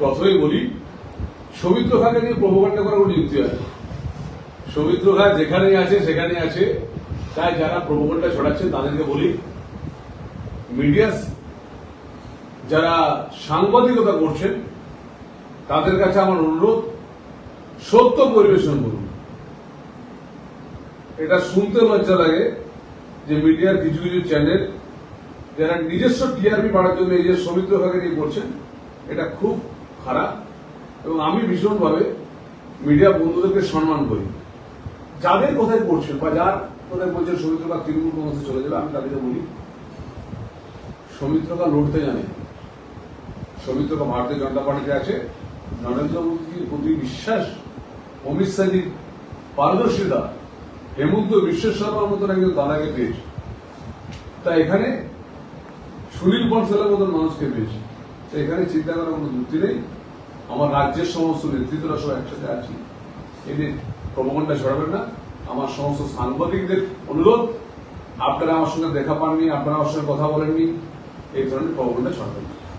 প্রথমেই বলি, সৌমিত্র খাকে নিয়ে প্রভোকাণ্ড করার কোনো যুক্তি হয়। সৌমিত্র খা যেখানেই আছে, সেখানেই আছে তাই যারা প্রভোকাণ্ডা ছড়াচ্ছে, তাদেরকে বলি মিডিয়া যারা সাংবাদিকতা করছেন, তাদের কাছে আমার অনুরোধ, সত্য পরিবেশন করুন এটা শুনতে লজ্জা লাগে যে মিডিয়ার কিছু কিছু চ্যানেল যারা নিজস্ব টিআরপি বাড়ার জন্য এই যে সৌমিত্র খাকে নিয়ে করছেন, এটা খুব খারাপ এবং আমি ভীষণভাবে মিডিয়া বন্ধুদেরকে সম্মান করি। যাদের কোথায় করছেন বা যার কোথায় বলছেন সৌমিত্র খাক তৃণমূল কংগ্রেসে চলে যাবে, আমি তাদেরকে বলি সৌমিত্র খাক লড়তে জানে। সৌমিত্র খাক ভারতীয় জনতা পার্টিতে আছে। নরেন্দ্র মোদীজির প্রতি বিশ্বাস, অমিত শাহজির পারদর্শিতা, হেমন্ত বিশ্ব শর্মার মতন একজন দাদাকে পেয়েছে। তা এখানে সুনীল বনসলের মতন মানুষকে পেয়েছে। তো এখানে চিন্তা করার কোনো যুক্তি নেই। আমার রাজ্যের সমস্ত নেতৃত্বরা সব একসাথে আছি। এদের প্রবণটা ছড়াবেন না, আমার সমস্ত সাংবাদিকদের অনুরোধ, আপনারা আমার সঙ্গে দেখা পাননি, আপনারা আমার সঙ্গে কথা বলেননি, এই ধরনের প্রবণটা ছড়াবেন না।